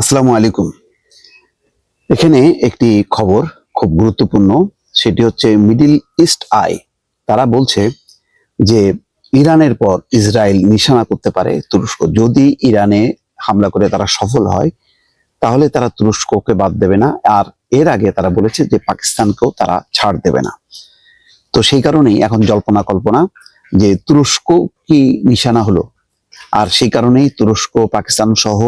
আসসালামু আলাইকুম। এখানে একটি খবর খুব গুরুত্বপূর্ণ, সেটি হচ্ছে মিডিল ইস্ট আই। তারা বলছে যে ইরানের পর ইসরায়েল নিশানা করতে পারে তুরস্ক। যদি ইরানে হামলা করে তারা সফল হয়, তাহলে তারা তুরস্ককে বাদ দেবে না। আর এর আগে তারা বলেছে যে পাকিস্তানকেও তারা ছাড় দেবে না। তো সেই কারণেই এখন জল্পনা কল্পনা যে তুরস্ক কি নিশানা হলো। আর সেই কারণেই তুরস্ক, পাকিস্তান সহ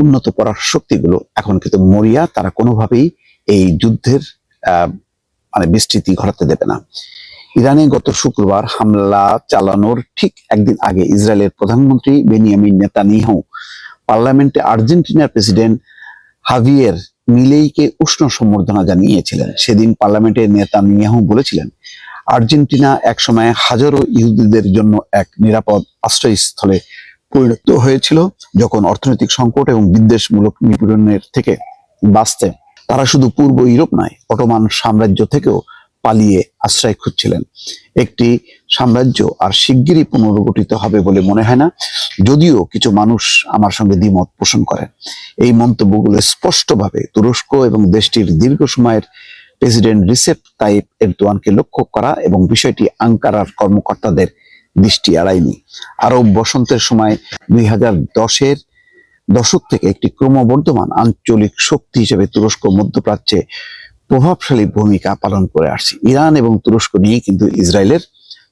উন্নত পরাশক্তিগুলো এখন কিন্তু মরিয়া, তারা কোনোভাবেই এই যুদ্ধের মানে বিস্তৃতি ঘটাতে দেবে না। ইরানে গত শুক্রবার হামলা চালানোর ঠিক একদিন আগে ইসরায়েলের প্রধানমন্ত্রী বেনিয়ামিন নেতানিয়াহু পার্লামেন্টে আর্জেন্টিনার প্রেসিডেন্ট হাভিয়ের মিলেইকে উষ্ণ সম্বর্ধনা জানিয়েছিলেন। সেদিন পার্লামেন্টে নেতানিয়াহু বলেছিলেন, আর্জেন্টিনা একসময় হাজারো ইহুদিদের জন্য এক নিরাপদ আশ্রয়স্থলে পরিণত হয়েছিল যখন অর্থনৈতিক সংকট এবং বিদ্বেষমূলক নিপীড়নের থেকে বাঁচতে তারা শুধু পূর্ব ইউরোপ নয়, অটোমান সাম্রাজ্য থেকেও পালিয়ে আশ্রয় খুঁজছিলেন। একটি সাম্রাজ্য আর শিগগিরই পুনর্গঠিত হবে বলে মনে হয় না, যদিও কিছু মানুষ আমার সঙ্গে দ্বিমত পোষণ করেন। এই মন্তব্যগুলো স্পষ্টভাবে তুরস্ক এবং দেশটির দীর্ঘ সময়ের প্রেসিডেন্ট রিসেপ তাইপ এরদোয়ানকে লক্ষ্য করা এবং বিষয়টি আঙ্কারার কর্মকর্তাদের দৃষ্টি এড়ায়নি। আরব বসন্তের সময় দুই হাজার দশের দশক থেকে একটি ক্রমবর্ধমান আঞ্চলিক শক্তি হিসেবে তুরস্ক মধ্যপ্রাচ্যে প্রভাবশালী ভূমিকা পালন করে আসছে। ইরান এবং তুরস্ক নিয়ে কিন্তু ইসরায়েলের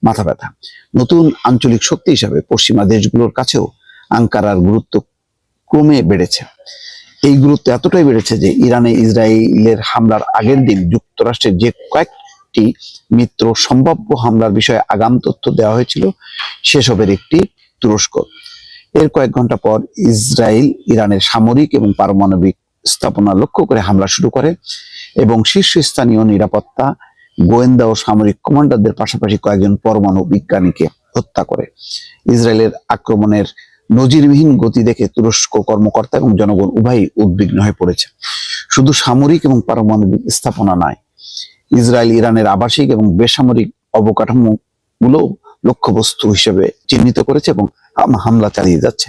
মাথা ব্যথা। নতুন আঞ্চলিক শক্তি হিসাবে পশ্চিমা দেশগুলোর কাছেও আঙ্কারার গুরুত্ব ক্রমে বেড়েছে। এই গুরুত্ব এতটাই বেড়েছে যে ইরানে ইসরায়েলের হামলার আগের দিন যুক্তরাষ্ট্রের যে কয়েকটি মিত্র সম্ভাব্য হামলার বিষয়ে আগাম তথ্য দেওয়া হয়েছিল। সেসবের একটি তুরস্ক। এর কয়েক ঘণ্টা পর ইসরায়েল ইরানের সামরিক এবং পারমাণবিক স্থাপনা লক্ষ্য করে হামলা শুরু করে এবং শীর্ষস্থানীয় নিরাপত্তা, গোয়েন্দা ও সামরিক কমান্ডারদের পাশাপাশি কয়েকজন পরমাণু বিজ্ঞানীকে হত্যা করে। ইসরায়েলের আক্রমণের নজিরবিহীন গতি দেখে তুরস্ক কর্মকর্তা এবং জনগণ উভয়ই উদ্বিগ্ন হয়ে পড়েছে। শুধু সামরিক এবং পারমাণবিক স্থাপনা নয় ইসরায়েল, ইরানের আবাসিক এবং বেসামরিক অবকাঠামো গুলো লক্ষ্যবস্তু হিসেবে চিহ্নিত করেছে এবং হামলা চালিয়ে যাচ্ছে।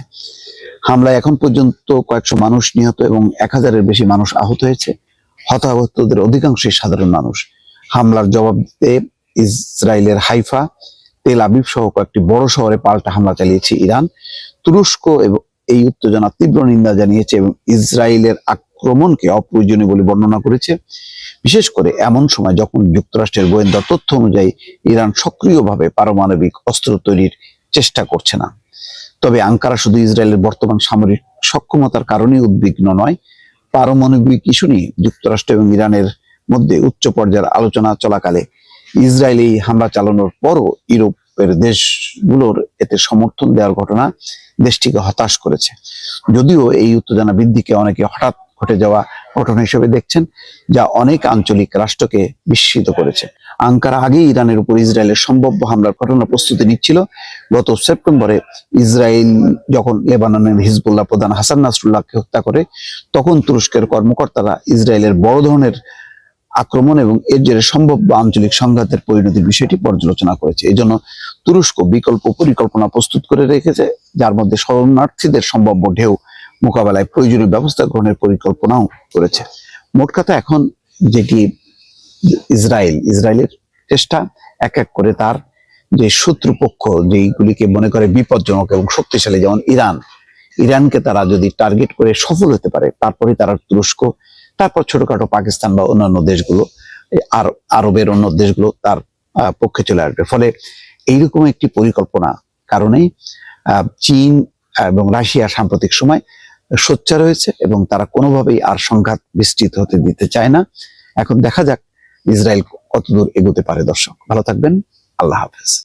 হামলায় এখন পর্যন্ত কয়েকশো মানুষ নিহত এবং এক হাজারের বেশি মানুষ আহত হয়েছে। হতাহতদের অধিকাংশই সাধারণ মানুষ। হামলার জবাব দিতে ইসরায়েলের হাইফা, তেল আবিব সহ কয়েকটি বড় শহরে পাল্টা হামলা চালিয়েছে ইরান। তুরস্ক এবং, এই উত্তেজনা তীব্র নিন্দা জানিয়েছে এবং ইসরায়েলের আক্রমণকে অপ্রয়োজনীয় বলে বর্ণনা করেছে। বিশেষ করে এমন সময় যখন যুক্তরাষ্ট্রের গোয়েন্দা তথ্য অনুযায়ী ইরান সক্রিয়ভাবে পারমাণবিক অস্ত্র তৈরির চেষ্টা করছে না। তবে আঙ্কারা শুধু ইসরায়েলের বর্তমান সামরিক সক্ষমতার কারণেই উদ্বিগ্ন নয়, পারমাণবিক ইস্যু নিয়ে যুক্তরাষ্ট্র এবং ইরানের মধ্যে উচ্চ পর্যায়ের আলোচনা চলাকালে ইসরায়েল হামলা চালানোর পরও ইউরোপের দেশগুলোর এতে সমর্থন দেওয়ার ঘটনা দেশটিকে হতাশ করেছে। যদিও এই উত্তেজনা বৃদ্ধিকে অনেকে হঠাৎ ঘটে যাওয়া ঘটনা হিসেবে দেখছেন, যা অনেক আঞ্চলিক রাষ্ট্রকে বিস্মিত করেছে। আঙ্কারা আগেই ইরানের উপর ইসরায়েলের সম্ভাব্য হামলার ঘটনা প্রস্তুতি নিচ্ছিল। গত সেপ্টেম্বরে ইসরায়েল যখন লেবাননের হিজবুল্লাহ প্রধান হাসান নাসরুল্লাহকে হত্যা করে, তখন তুরস্কের কর্মকর্তারা ইসরায়েলের বড় ধরনের আক্রমণ এবং এর জেরে সম্ভাব্য আঞ্চলিক সংঘাতের পরিণতির বিষয়টি পর্যালোচনা করেছে। এই জন্য তুরস্ক বিকল্প পরিকল্পনা প্রস্তুত করে রেখেছে, যার মধ্যে শরণার্থীদের সম্ভাব্য ঢেউ মোকাবেলায় প্রয়োজনীয় ব্যবস্থা গ্রহণের পরিকল্পনাও করেছে। মোট কথা এখন যেটি ইসরায়েল, ইসরায়েলের চেষ্টা এক এক করে তার যে শত্রুপক্ষ যেইগুলিকে মনে করে বিপজ্জনক এবং শক্তিশালী যেমন ইরান, ইরানকে তারা যদি টার্গেট করে সফল হতে পারে তারপরে তারা তুরস্ক, তারপর ছোটখাটো পাকিস্তান বা অন্যান্য দেশগুলো আর, আরবের অন্য দেশগুলো তার পক্ষে চলে আসবে। ফলে এইরকম একটি পরিকল্পনা কারণেই চীন এবং রাশিয়া সাম্প্রতিক সময় সোচ্চার হয়েছে এবং তারা কোনোভাবেই আর সংঘাত বিস্তৃত হতে দিতে চায় না। এখন দেখা যাক ইসরায়েল কতদূর এগোতে পারে, দর্শক। ভালো থাকবেন। আল্লাহ হাফেজ।